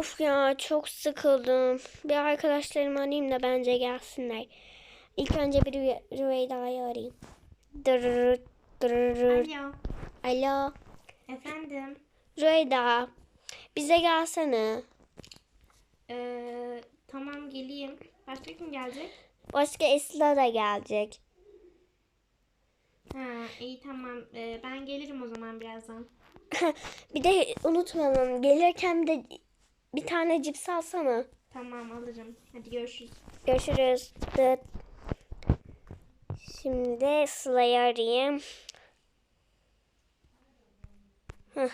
Of ya çok sıkıldım. Bir arkadaşlarımı arayayım da bence gelsinler. İlk önce bir Rüve- Rüveyda'yı arayayım. Dırırırt, dırırırt. Alo. Alo. Efendim. Rüveyda. Bize gelsene. Ee, tamam geleyim. Başka kim gelecek? Başka Esla da gelecek. Ha iyi tamam. Ee, ben gelirim o zaman birazdan. bir de unutmayalım. Gelirken de bir tane cips alsana. Tamam alırım. Hadi görüşürüz. Görüşürüz. Dıt. Şimdi de Sıla'yı arayayım. Heh.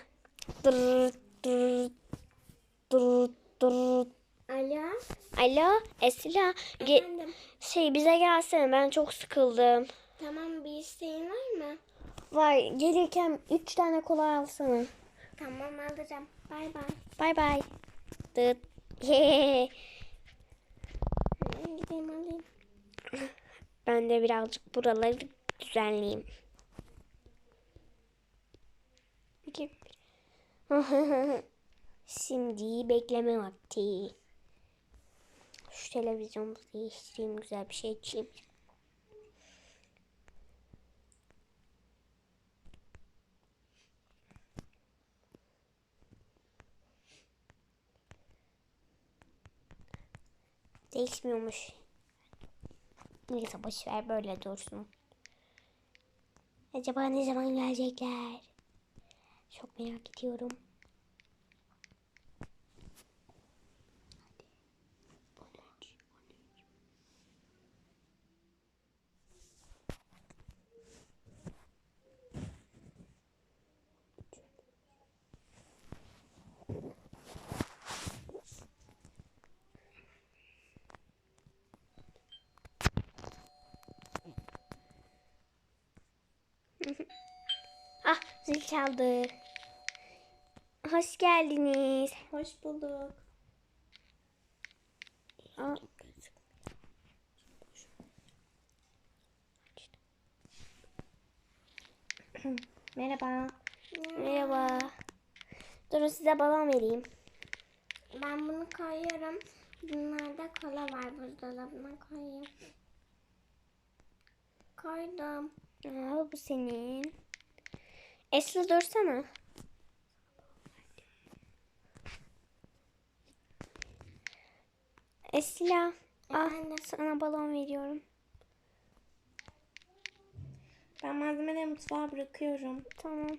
Alo. Alo Esila. Ge- Efendim. şey bize gelsene ben çok sıkıldım. Tamam bir isteğin var mı? Var gelirken 3 tane kola alsana. Tamam alacağım. Bay bay. Bay bay. Dıt. Gideyim alayım. Ben de birazcık buraları düzenleyeyim. Şimdi bekleme vakti. Şu televizyonu değiştireyim, güzel bir şey açayım. Değişmiyormuş. Neyse boş ver böyle dursun. Acaba ne zaman gelecekler? Çok merak ediyorum. Ah zil çaldı. Hoş geldiniz. Hoş bulduk. Aa, Merhaba. merhaba. Durun size balon vereyim. Ben bunu koyuyorum. Bunlarda kola var buzdolabına koyayım. Koydum. Aa, bu senin. Esra dursana. Esra. Ah, sana balon veriyorum. Ben malzemeleri mutfağa bırakıyorum. Tamam.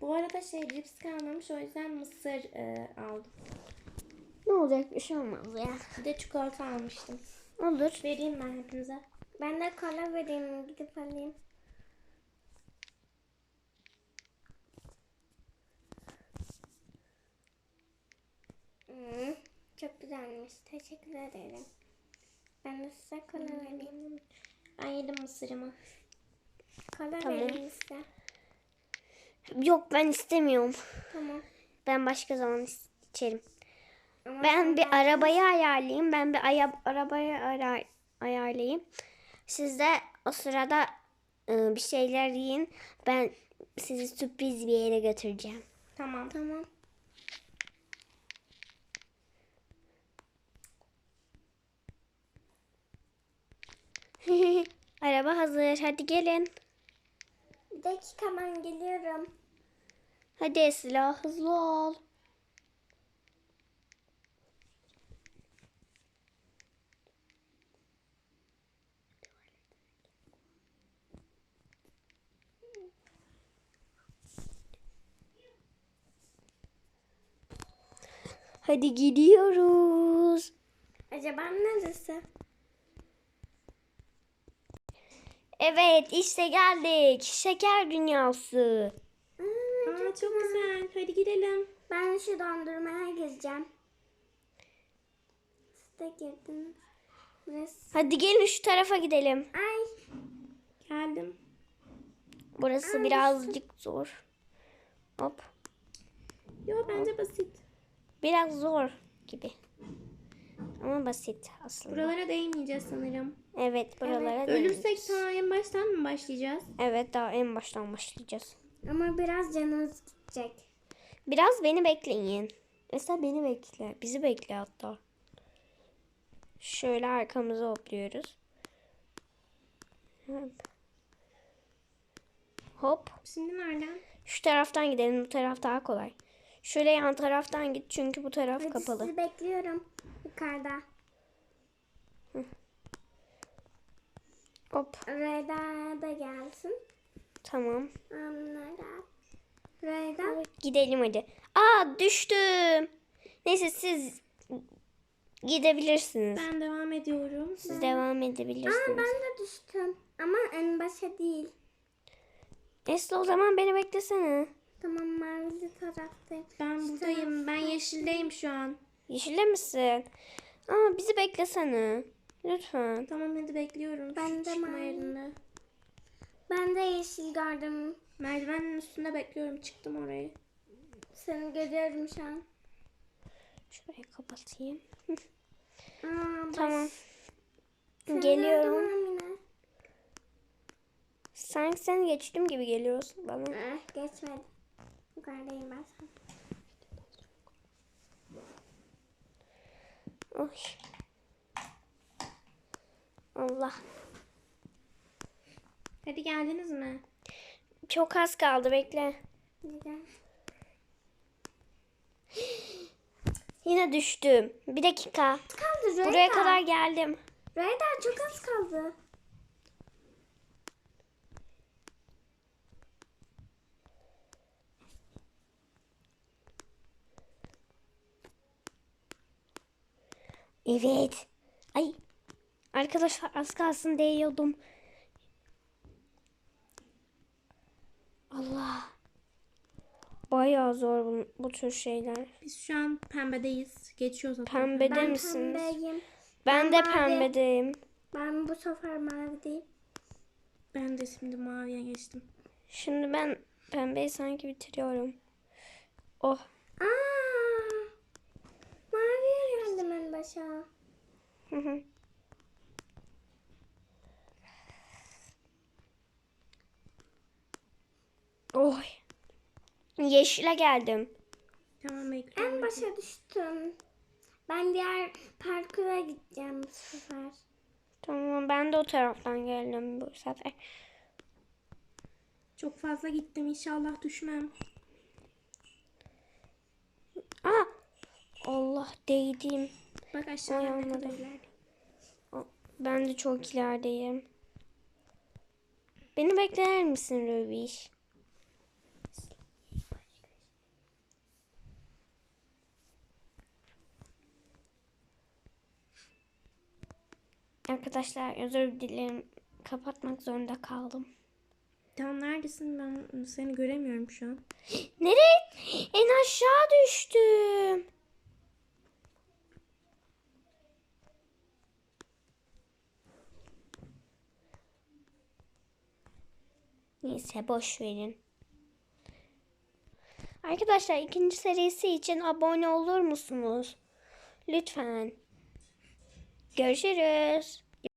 Bu arada şey cips kalmamış o yüzden mısır e, aldım. Ne olacak bir şey olmaz ya. Bir de çikolata almıştım. Olur. Vereyim ben hepinize. Ben de kola vereyim. Gidip alayım. Hmm, çok güzelmiş. Teşekkür ederim. Ben de size kola vereyim. Ben yedim mısırımı. Kola Tamam. vereyim size. Yok ben istemiyorum. Tamam. Ben başka zaman içerim. Ama Ben bir arabayı ayarlayayım. Ben bir aya- arabayı ara- ayarlayayım. Siz de o sırada e, bir şeyler yiyin. Ben sizi sürpriz bir yere götüreceğim. Tamam. Tamam. Araba hazır. Hadi gelin. Bir dakika ben geliyorum. Hadi Esra hızlı ol. Hadi gidiyoruz. Acaba neresi? Evet işte geldik. Şeker dünyası. Aa, Aa, çok güzel. Hadi gidelim. Ben şu dondurmaya gireceğim. Siz de girdiniz. Burası. Hadi gelin şu tarafa gidelim. Ay. Geldim. Burası Ay, birazcık zor. Hop. Yo bence basit. Biraz zor gibi. Ama basit aslında. Buralara değmeyeceğiz sanırım. Evet buralara Ölürsek değineceğiz. ta en baştan mı başlayacağız? Evet daha en baştan başlayacağız. Ama biraz canınız gidecek. Biraz beni bekleyin. Mesela beni bekle. Bizi bekle hatta. Şöyle arkamıza hopluyoruz. Hop. Şimdi nereden? Şu taraftan gidelim. Bu taraf daha kolay. Şöyle yan taraftan git çünkü bu taraf Hadi kapalı. sizi bekliyorum yukarıda. Hop. Reda da gelsin. Tamam. Onlara. Reda. Gidelim hadi. Aa düştüm. Neyse siz gidebilirsiniz. Ben devam ediyorum. Siz devam Aa, edebilirsiniz. ben de düştüm. Ama en başa değil. Esra o zaman beni beklesene. Tamam mavili taraftayım. Ben buradayım. Ben yeşildeyim şu an. Yeşilde misin? Aa bizi beklesene. Lütfen. Tamam hadi bekliyorum. Ben Şu de mavi. Ben de yeşil gördüm. Merdivenin üstünde bekliyorum. Çıktım oraya. Seni görüyorum şu an. Şurayı kapatayım. Aa, Tamam. Sen Geliyorum. Sanki sen geçtim gibi geliyorsun bana. Eh, geçmedi. Yukarıdayım ben sana. Oy. Allah. Hadi geldiniz mi? Çok az kaldı bekle. Neden? Yine düştüm. Bir dakika. Kaldı. Buraya kadar geldim. Reda çok az kaldı. Evet. Ay. Arkadaşlar az kalsın değiyordum. Allah. Bayağı zor bu, bu tür şeyler. Biz şu an pembedeyiz. Geçiyoruz zaten. Pembede Ben misiniz? pembeyim. Ben de mavi. pembedeyim. Ben bu sefer mavideyim. Ben de şimdi maviye geçtim. Şimdi ben pembeyi sanki bitiriyorum. Oh. Aa! Maviye geldim en başa. Hı hı. Oy. Yeşile geldim. Tamam bekliyorum. En başa düştüm. Ben diğer parkura gideceğim bu sefer. Tamam ben de o taraftan geldim bu sefer. Çok fazla gittim. İnşallah düşmem. Aa! Allah değdim. Bak aşağıda ne kadar da. ileride. Ben de çok ilerideyim. Beni bekler misin Röbiş? Arkadaşlar özür dilerim. Kapatmak zorunda kaldım. Tamam neredesin? Ben seni göremiyorum şu an. Nereye? En aşağı düştüm. Neyse boş verin. Arkadaşlar ikinci serisi için abone olur musunuz? Lütfen. Görüşürüz.